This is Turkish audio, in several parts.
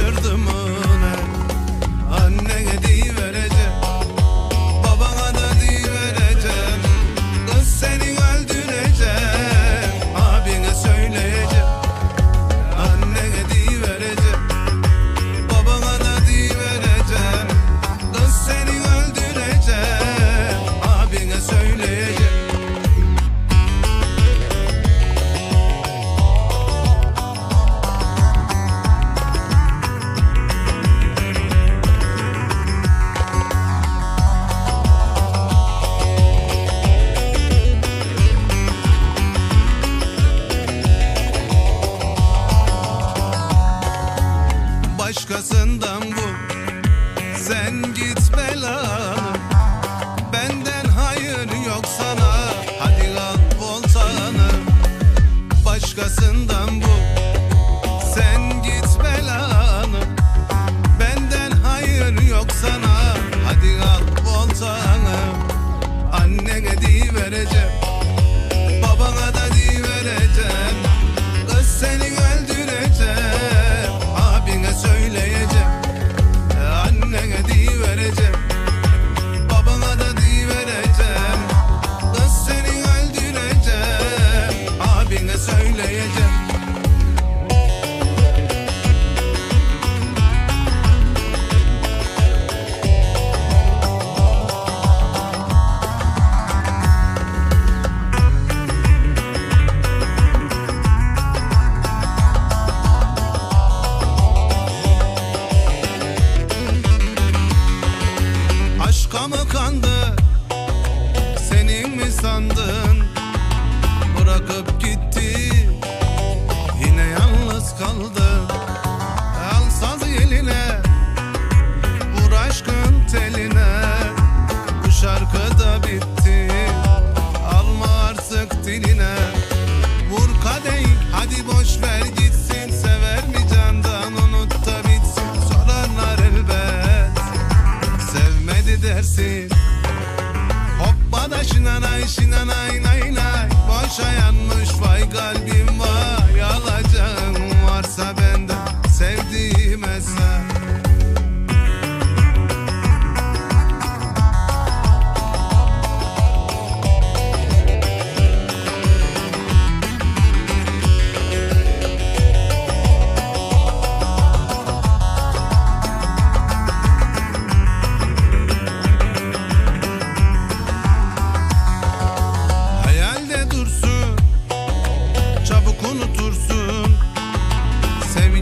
şaşırdı mı? başkasından bu. Sen gitme lan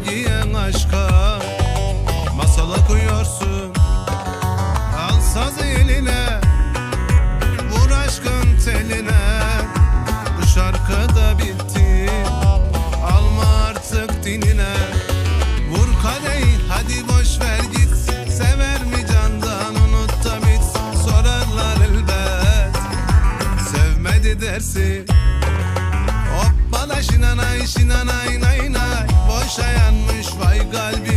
diyen aşka Masal okuyorsun. Al saz eline Vur aşkın teline. Bu şarkı da bitti Alma artık dinine. Vur kadeyi hadi boş ver git Sever mi candan unut da Sorarlar elbet Sevmedi dersi Hoppala şinanay şinanay nay yanmış vay kalbim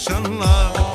Tütü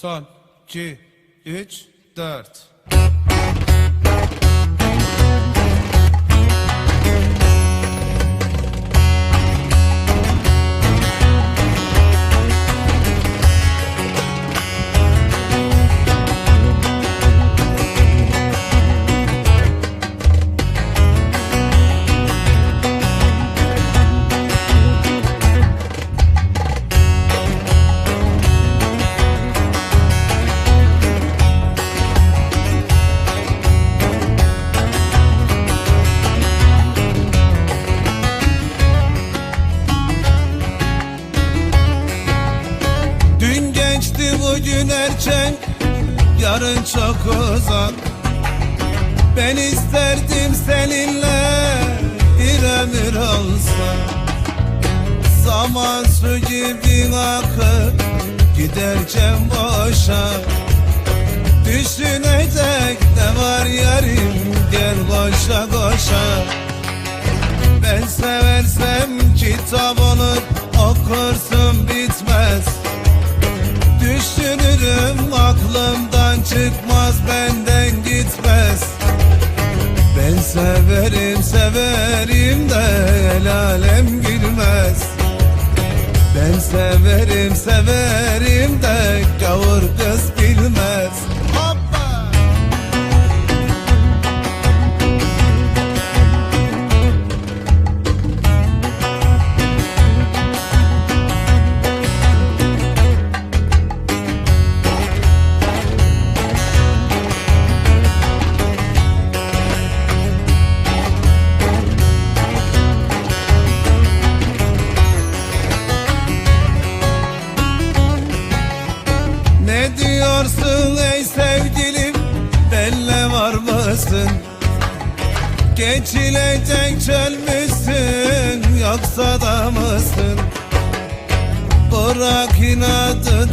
Son 2 3 4 uzak. Ben isterdim seninle Bir ömür olsa. Zaman su gibi akıp Giderken boşa. Düşünecek ne var yarim Gel koşa koşa ben seversem kitap olur okursun bitmez Düşünürüm aklımdan çıkmaz benden gitmez. Ben severim severim de el alem gülmez Ben severim severim de gavur kız bilmez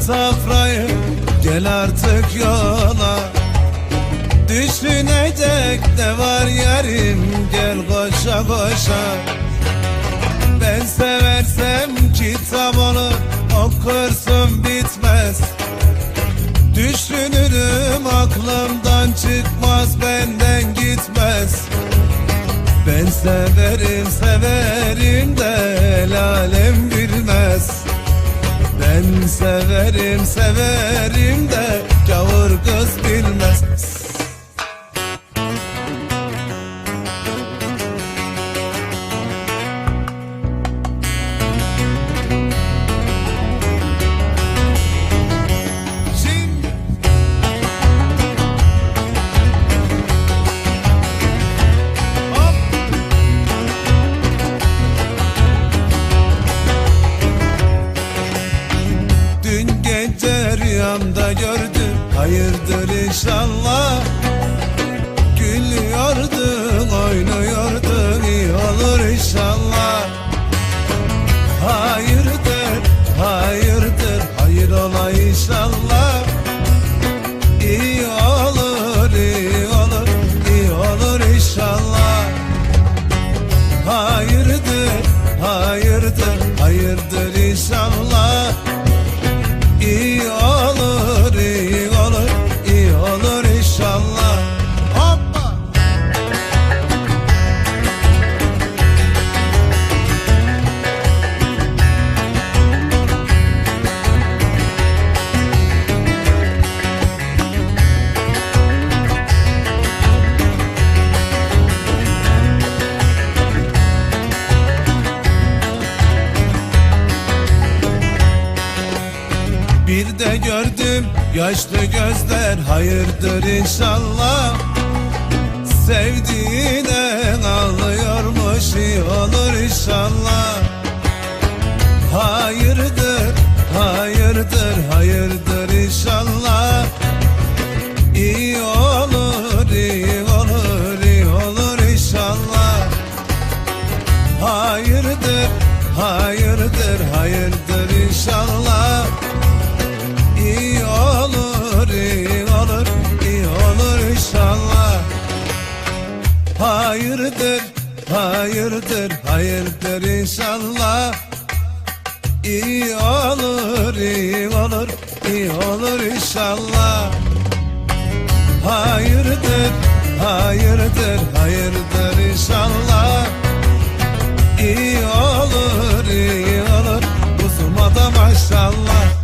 inadı tafrayı Gel artık yola. Düşünecek de var yarim Gel koşa koşa ben seversem kitap olur Okursun bitmez. Düşünürüm aklımdan çıkmaz benden gitmez. Ben severim severim de el alem bilmez Ben severim severim de gavur kız bilmez hayırdır inşallah. Sevdiğine ağlıyormuş iyi olur inşallah. Hayırdır, hayırdır, hayırdır inşallah. İyi olur, iyi olur, iyi olur inşallah. Hayırdır, hayırdır, hayırdır Hayırdır, hayırdır, hayırdır inşallah. İyi olur, iyi olur, iyi olur inşallah. Hayırdır, hayırdır, hayırdır inşallah. İyi olur, iyi olur, kuzuma da maşallah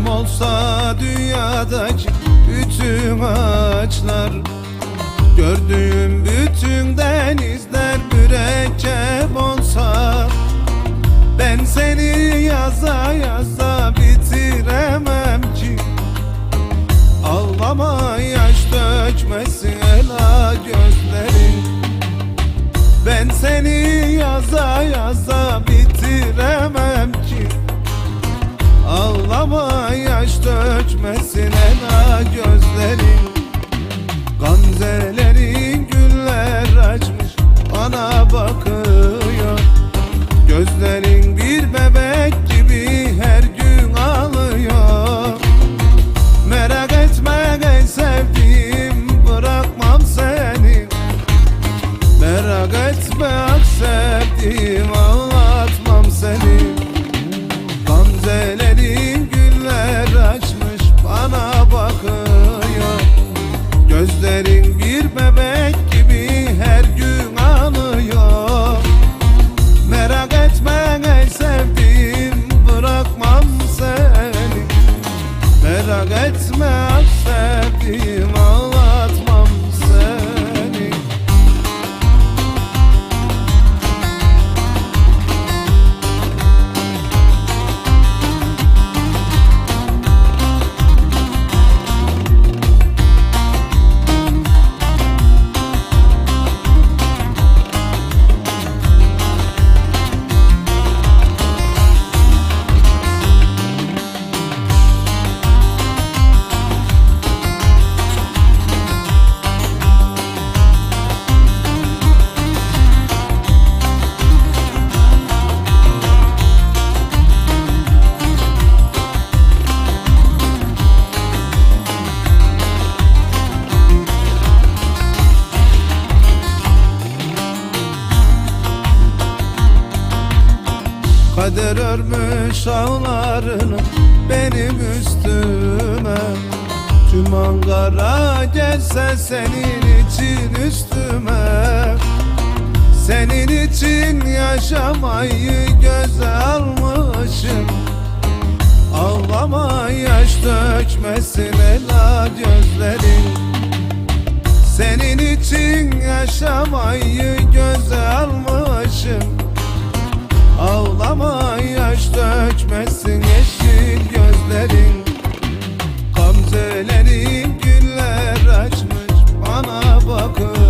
Kalem olsa dünyadaki bütün ağaçlar Gördüğüm bütün denizler mürekkep olsa Ben seni yaza yaza dökmesin Kader örmüş ağlarını benim üstüme. Tüm Ankara gelse senin için üstüme. Senin için yaşamayı göze almışım. Ağlama yaş dökmesin ela gözlerin. Senin için yaşamayı göze almışım Ağlama yaş dökmesin yeşil gözlerin. Gamzelerin güller açmış bana bakıyor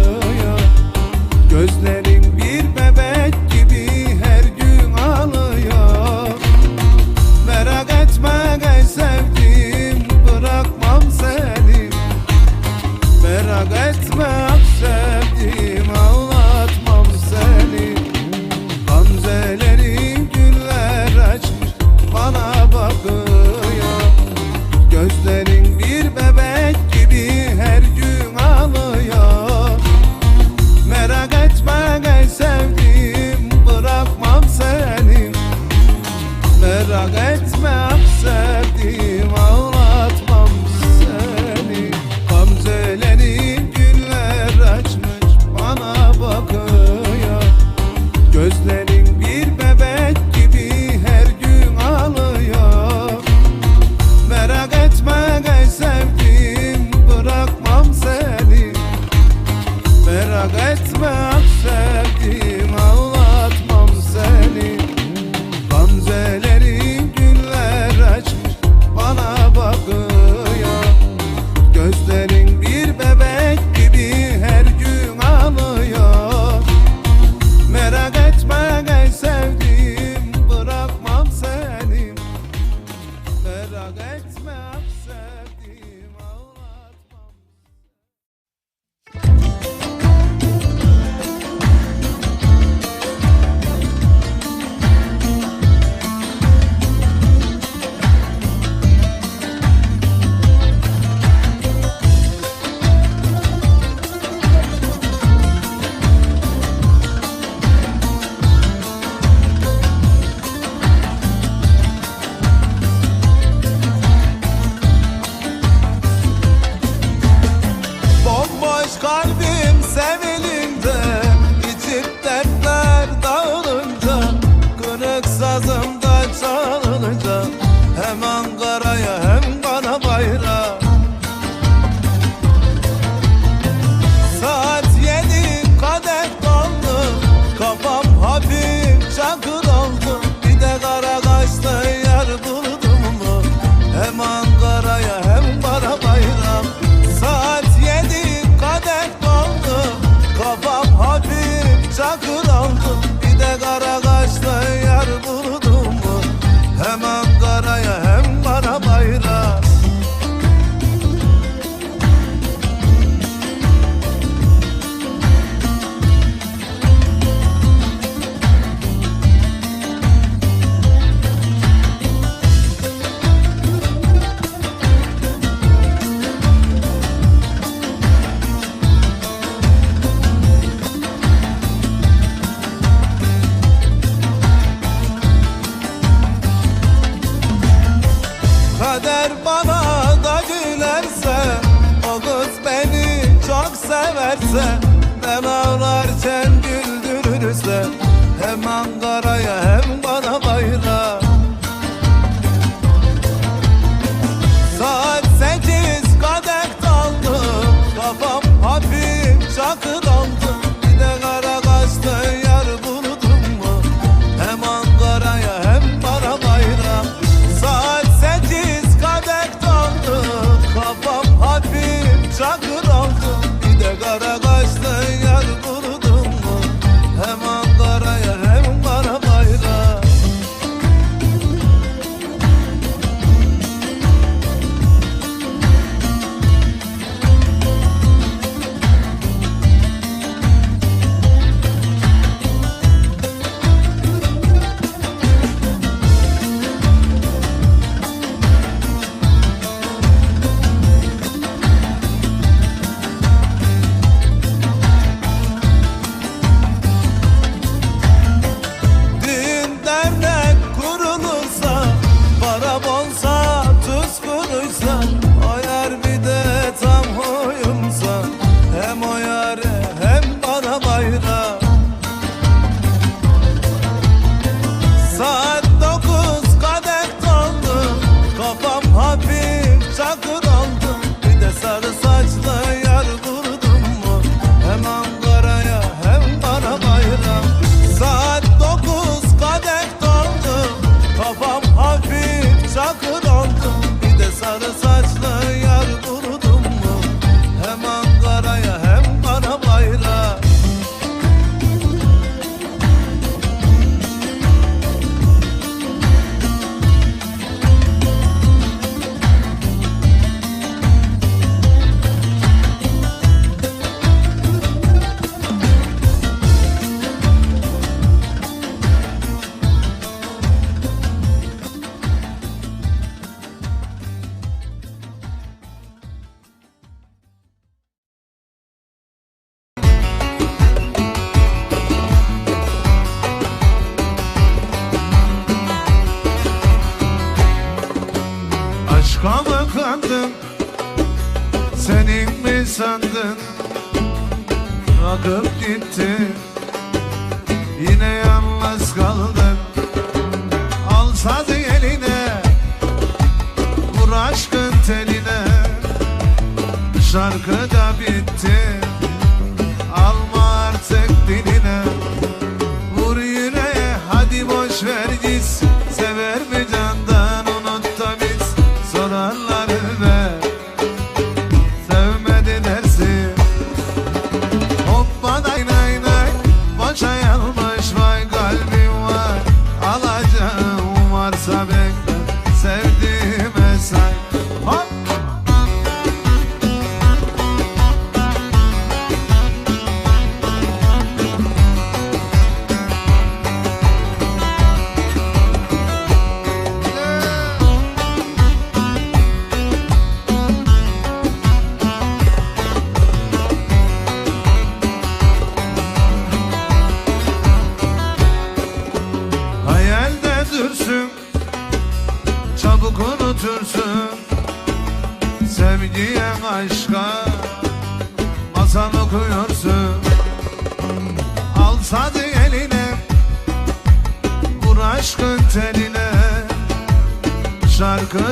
Hem o yare hem bana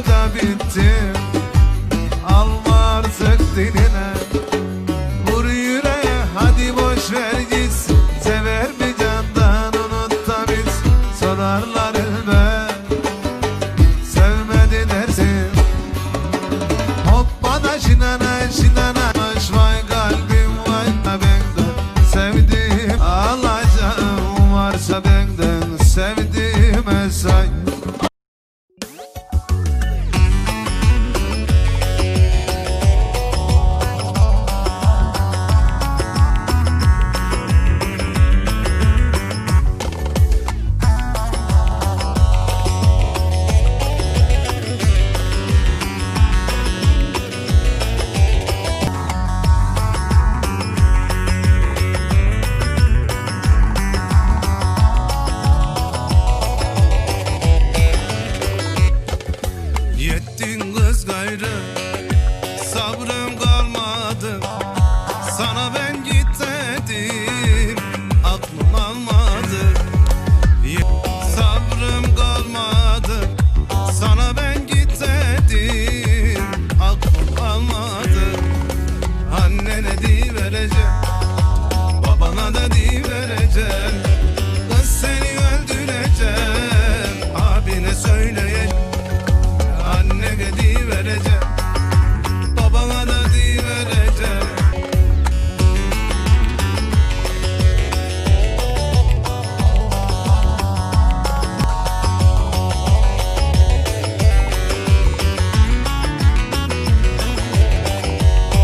da bitti son of an